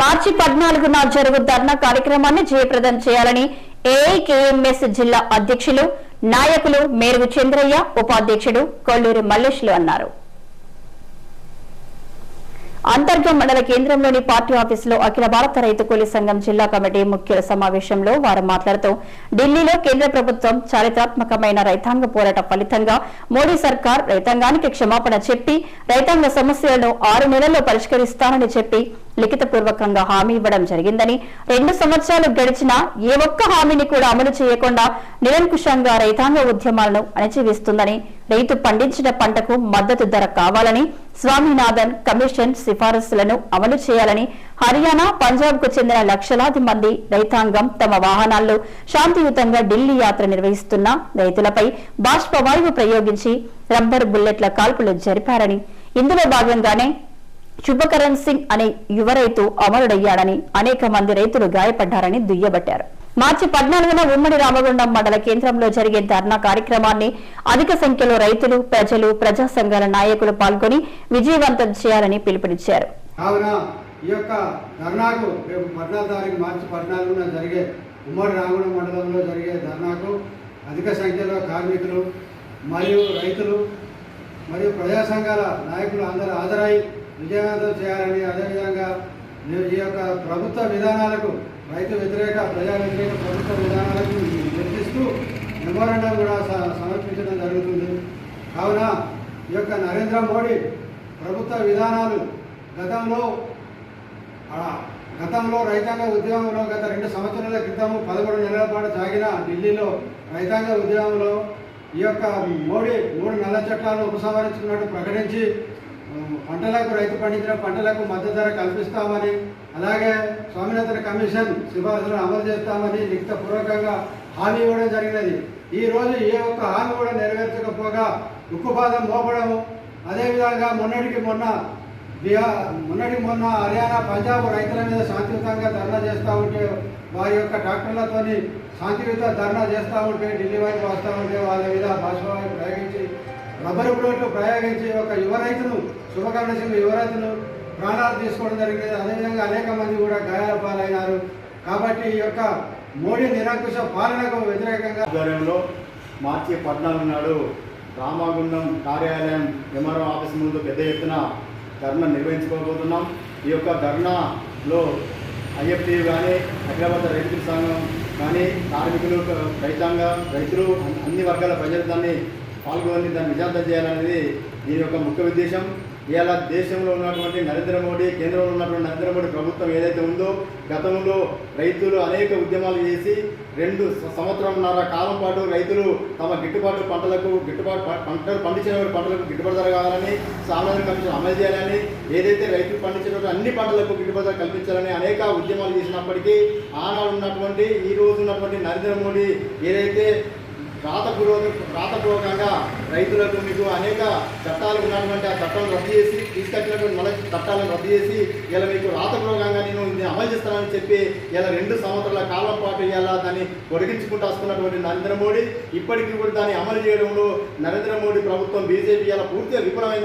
మార్చి పద్నాలుగున జరుగు ధర్నా కార్యక్రమాన్ని జయప్రదం చేయాలని ఏఐకేఎంఎస్ జిల్లా అధ్యక్షులు నాయకులు మేరుగు చంద్రయ్య ఉపాధ్యక్షుడు కొల్లూరి మల్లేష్లు అన్నారు. అంతర్గం మండల కేంద్రంలోని పార్టీ ఆఫీసులో అఖిల భారత రైతు కూలీ సంఘం జిల్లా కమిటీ ముఖ్యుల సమావేశంలో వారు మాట్లాడుతూ ఢిల్లీలో కేంద్ర ప్రభుత్వం చారిత్రాత్మకమైన రైతాంగ పోరాట ఫలితంగా మోడీ సర్కార్ రైతాంగానికి క్షమాపణ చెప్పి రైతాంగ సమస్యలను ఆరు నెలల్లో పరిష్కరిస్తానని చెప్పి లిఖితపూర్వకంగా హామీ ఇవ్వడం జరిగిందని రెండు సంవత్సరాలు గడిచినా ఏ ఒక్క హామీని కూడా అమలు చేయకుండా నిరంకుశంగా రైతాంగ ఉద్యమాలను అణచివేస్తుందని రైతు పండించిన పంటకు మద్దతు ధర కావాలని స్వామినాథన్ కమిషన్ సిఫారసులను అమలు చేయాలని హర్యానా పంజాబ్కు చెందిన లక్షలాది మంది రైతాంగం తమ వాహనాల్లో శాంతియుతంగా ఢిల్లీ యాత్ర నిర్వహిస్తున్న రైతులపై బాష్పవాయువు ప్రయోగించి రబ్బర్ బుల్లెట్ల కాల్పులు జరిపారని. ఇందులో భాగంగానే శుభకరణ్ సింగ్ అనే యువ రైతు అమరుడయ్యాడని అనేక మంది రైతులు గాయపడ్డారని దుయ్యబట్టారు. మార్చి పద్నాలుగున ఉమ్మడి రామగుండం మండల కేంద్రంలో జరిగే ధర్నా కార్యక్రమాన్ని అధిక సంఖ్యలో రైతులు ప్రజలు ప్రజా సంఘాల నాయకులు పాల్గొని విజయవంతం చేయాలని పిలుపునిచ్చారు. కావున ఈ యొక్క ధర్నాకు రేపు పద్నాలుగు తారీఖు మార్చి పద్నాలుగున జరిగే ఉమ్మడి రామగుండం మండలంలో జరిగే ధర్నాకు అధిక సంఖ్యలో కార్మికులు మరియు రైతులు మరియు ప్రజా సంఘాల నాయకులు అందరూ హాజరై విజయవంతం చేయాలని అదేవిధంగా ఈ- ఈ యొక్క ప్రభుత్వ విధానాలకు రైతు వ్యతిరేక ప్రజా వ్యతిరేక ప్రభుత్వ విధానాలకు నిర్దిస్తూ మెమోరాండం కూడా స- సమర్పించడం జరుగుతుంది. కావున ఈ యొక్క నరేంద్ర మోడీ ప్రభుత్వ విధానాలు గతంలో గతంలో రైతాంగ ఉద్యమంలో గత రెండు సంవత్సరాల క్రితము పదకొండు నెలల పాటు సాగిన ఢిల్లీలో రైతాంగ ఉద్యమంలో ఈ యొక్క మోడీ మూడు నల్ల చట్టాలను ఉపసంహరించుకున్నట్టు ప్రకటించి పంటలకు రైతు పండించిన పంటలకు మద్దతు ధర కల్పిస్తామని అలాగే స్వామినాథన్ కమిషన్ సిఫార్సులను అమలు చేస్తామని లిఖితపూర్వకంగా హామీ ఇవ్వడం జరిగినది. ఈ రోజు ఏ ఒక్క హామీ కూడా నెరవేర్చకపోగా ఉక్కుపాదం మోపడము. అదేవిధంగా మొన్నటికి మొన్న బీహార్ మొన్నటి మొన్న హర్యానా పంజాబ్ రైతుల మీద శాంతియుతంగా ధర్నా చేస్తూ ఉంటే వారి యొక్క ట్రాక్టర్లతోని శాంతియుత ధర్నా చేస్తూ ఉంటే ఢిల్లీ వైపు వస్తూ ఉంటే వాళ్ళ మీద భాష ప్రయోగించి రబ్బరు బుల్లెట్లు ప్రయోగించి ఒక యువ రైతును శుభకరణ యువ రైతును ప్రాణాలు తీసుకోవడం జరిగింది అదేవిధంగా అనేక మంది కూడా గాయాల పాలైనారు. కాబట్టి ఈ యొక్క మోడీ నిరంకుశ పాలనకు వ్యతిరేకంగా ఆధ్వర్యంలో మార్చి పద్నాలుగు నాడు రామాగుండం కార్యాలయం ఎంఆర్ఓ ఆఫీస్ ముందు పెద్ద ఎత్తున ధర్నా నిర్వహించుకోబోతున్నాం. ఈ యొక్క ధర్నాలో ఐఎఫ్టీ కానీ హైదరాబాద్ రైతుల సంఘం కానీ కార్మికులు రైతాంగ రైతులు అన్ని వర్గాల ప్రజలు దాన్ని పాల్గొని దాన్ని విజాంతం చేయాలనేది దీని యొక్క ముఖ్య ఉద్దేశం. ఇవాళ దేశంలో ఉన్నటువంటి నరేంద్ర మోడీ కేంద్రంలో ఉన్నటువంటి నరేంద్ర మోడీ ప్రభుత్వం ఏదైతే ఉందో గతంలో రైతులు అనేక ఉద్యమాలు చేసి రెండు సంవత్సరంన్నర కాలం పాటు రైతులు తమ గిట్టుబాటు పంటలకు గిట్టుబాటు పంటలు పండించిన పంటలకు గిట్టుబాటు ధర కావాలని సామాజిక కమిషన్ అమలు చేయాలని ఏదైతే రైతులు పండించినటువంటి అన్ని పంటలకు గిట్టుబాటు ధర కల్పించాలని అనేక ఉద్యమాలు చేసినప్పటికీ ఆనాడు ఉన్నటువంటి ఈ రోజు ఉన్నటువంటి నరేంద్ర మోడీ ఏదైతే రాతపూర్వక రాతపూర్వకంగా రైతులకు మీకు అనేక చట్టాలు ఉన్నటువంటి ఆ చట్టాలను రద్దు చేసి తీసుకొచ్చినటువంటి మళ్ళీ చట్టాలను రద్దు చేసి ఇలా మీకు రాతపూర్వకంగా నేను ఇది అమలు చేస్తానని చెప్పి ఇలా రెండు సంవత్సరాల కాలం పాటు ఇలా దాన్ని పొడిగించుకుంటూ వస్తున్నటువంటి నరేంద్ర మోడీ ఇప్పటికీ కూడా దాన్ని అమలు చేయడంలో నరేంద్ర మోడీ ప్రభుత్వం బీజేపీ ఇలా పూర్తిగా విఫలమైంది.